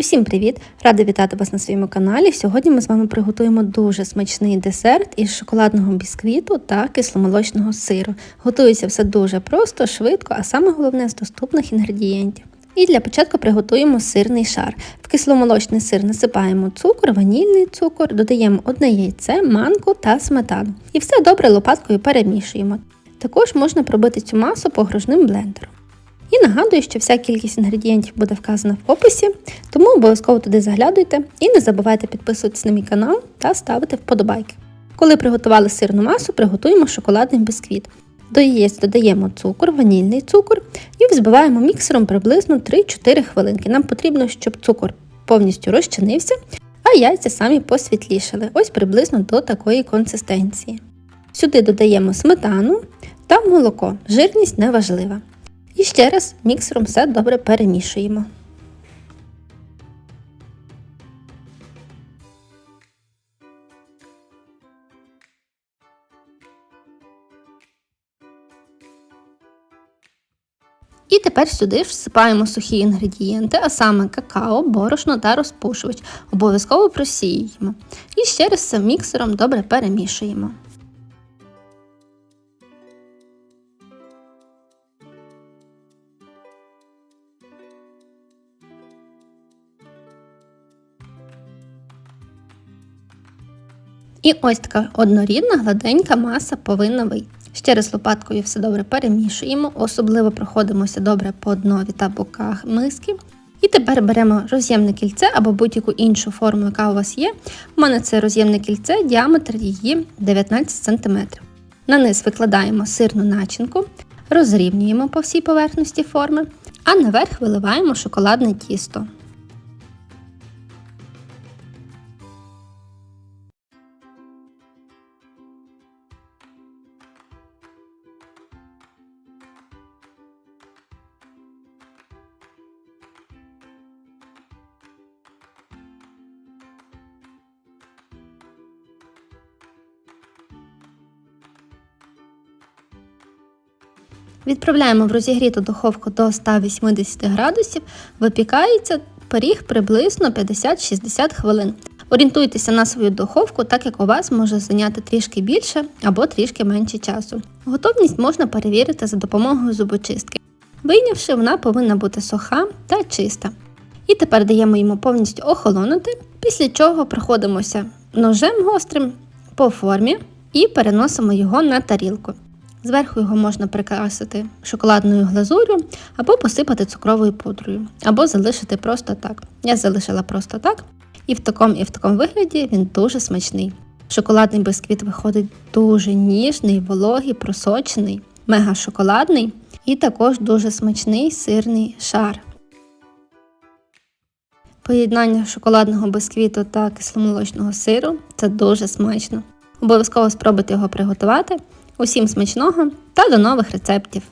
Усім привіт! Рада вітати вас на своєму каналі. Сьогодні ми з вами приготуємо дуже смачний десерт із шоколадного бісквіту та кисломолочного сиру. Готується все дуже просто, швидко, а саме головне з доступних інгредієнтів. І для початку приготуємо сирний шар. В кисломолочний сир насипаємо цукор, ванільний цукор, додаємо одне яйце, манку та сметану. І все добре лопаткою перемішуємо. Також можна пробити цю масу погружним блендером. І нагадую, що вся кількість інгредієнтів буде вказана в описі, тому обов'язково туди заглядуйте і не забувайте підписуватись на мій канал та ставити вподобайки. Коли приготували сирну масу, приготуємо шоколадний бісквіт. До яєць додаємо цукор, ванільний цукор і взбиваємо міксером приблизно 3-4 хвилинки. Нам потрібно, щоб цукор повністю розчинився, а яйця самі посвітлішали, ось приблизно до такої консистенції. Сюди додаємо сметану та молоко, жирність не важлива. І ще раз міксером все добре перемішуємо. І тепер сюди ж всипаємо сухі інгредієнти, а саме какао, борошно та розпушувач. Обов'язково просіюємо. І ще раз міксером добре перемішуємо. І ось така однорідна гладенька маса повинна вийти. Ще раз лопаткою все добре перемішуємо, особливо проходимося добре по днові та боках миски. І тепер беремо роз'ємне кільце або будь-яку іншу форму, яка у вас є. У мене це роз'ємне кільце, діаметр її 19 см. На низ викладаємо сирну начинку, розрівнюємо по всій поверхності форми, а наверх виливаємо шоколадне тісто. Відправляємо в розігріту духовку до 180 градусів, випікається пиріг приблизно 50-60 хвилин. Орієнтуйтеся на свою духовку, так як у вас може зайняти трішки більше або трішки менше часу. Готовність можна перевірити за допомогою зубочистки. Вийнявши, вона повинна бути суха та чиста. І тепер даємо йому повністю охолонути, після чого проходимося ножем гострим по формі і переносимо його на тарілку. Зверху його можна прикрасити шоколадною глазур'ю, або посипати цукровою пудрою, або залишити просто так. Я залишила просто так, і в такому і в такому вигляді він дуже смачний. Шоколадний бисквіт виходить дуже ніжний, вологий, просочений, мега шоколадний і також дуже смачний сирний шар. Поєднання шоколадного бисквіту та кисломолочного сиру це дуже смачно. Обов'язково спробуйте його приготувати. Усім смачного та до нових рецептів!